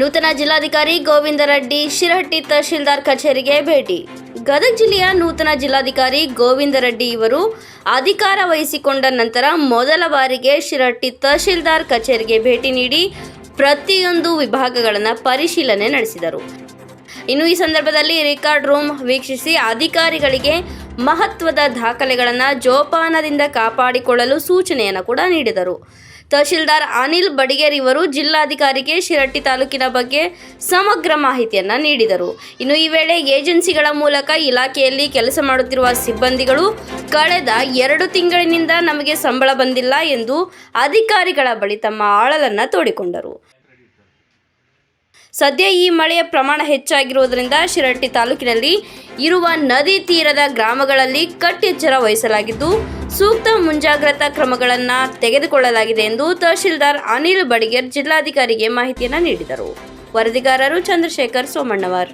ನೂತನ ಜಿಲ್ಲಾಧಿಕಾರಿ ಗೋವಿಂದ ರೆಡ್ಡಿ ಶಿರಹಟ್ಟಿ ತಹಶೀಲ್ದಾರ್ ಕಚೇರಿಗೆ ಭೇಟಿ. ಗದಗ ಜಿಲ್ಲೆಯ ನೂತನ ಜಿಲ್ಲಾಧಿಕಾರಿ ಗೋವಿಂದ ರೆಡ್ಡಿ ಇವರು ಅಧಿಕಾರ ವಹಿಸಿಕೊಂಡ ನಂತರ ಮೊದಲ ಬಾರಿಗೆ ಶಿರಹಟ್ಟಿ ತಹಶೀಲ್ದಾರ್ ಕಚೇರಿಗೆ ಭೇಟಿ ನೀಡಿ ಪ್ರತಿಯೊಂದು ವಿಭಾಗಗಳನ್ನು ಪರಿಶೀಲನೆ ನಡೆಸಿದರು. ಇನ್ನು ಈ ಸಂದರ್ಭದಲ್ಲಿ ರೆಕಾರ್ಡ್ ರೂಮ್ ವೀಕ್ಷಿಸಿ ಅಧಿಕಾರಿಗಳಿಗೆ ಮಹತ್ವದ ದಾಖಲೆಗಳನ್ನು ಜೋಪಾನದಿಂದ ಕಾಪಾಡಿಕೊಳ್ಳಲು ಸೂಚನೆಯನ್ನು ಕೂಡ ನೀಡಿದರು. ತಹಶೀಲ್ದಾರ್ ಅನಿಲ್ ಬಡಿಗೇರ್ ಇವರು ಜಿಲ್ಲಾಧಿಕಾರಿಗೆ ಶಿರಟ್ಟಿ ತಾಲೂಕಿನ ಬಗ್ಗೆ ಸಮಗ್ರ ಮಾಹಿತಿಯನ್ನು ನೀಡಿದರು. ಇನ್ನು ಈ ವೇಳೆ ಏಜೆನ್ಸಿಗಳ ಮೂಲಕ ಇಲಾಖೆಯಲ್ಲಿ ಕೆಲಸ ಮಾಡುತ್ತಿರುವ ಸಿಬ್ಬಂದಿಗಳು ಕಳೆದ ಎರಡು ತಿಂಗಳಿನಿಂದ ನಮಗೆ ಸಂಬಳ ಬಂದಿಲ್ಲ ಎಂದು ಅಧಿಕಾರಿಗಳ ಬಳಿ ತಮ್ಮ ಆಳಲನ್ನು ತೋಡಿಕೊಂಡರು. ಸದ್ಯ ಈ ಮಳೆಯ ಪ್ರಮಾಣ ಹೆಚ್ಚಾಗಿರುವುದರಿಂದ ಶಿರಟ್ಟಿ ತಾಲೂಕಿನಲ್ಲಿ ಇರುವ ನದಿ ತೀರದ ಗ್ರಾಮಗಳಲ್ಲಿ ಕಟ್ಟೆಚ್ಚರ ವಹಿಸಲಾಗಿದ್ದು, ಸೂಕ್ತ ಮುಂಜಾಗ್ರತಾ ಕ್ರಮಗಳನ್ನು ತೆಗೆದುಕೊಳ್ಳಲಾಗಿದೆ ಎಂದು ತಹಶೀಲ್ದಾರ್ ಅನಿಲ್ ಬಡಿಗೇರ್ ಜಿಲ್ಲಾಧಿಕಾರಿಗೆ ಮಾಹಿತಿಯನ್ನು ನೀಡಿದರು. ವರದಿಗಾರರು ಚಂದ್ರಶೇಖರ್ ಸೋಮಣ್ಣವರ್.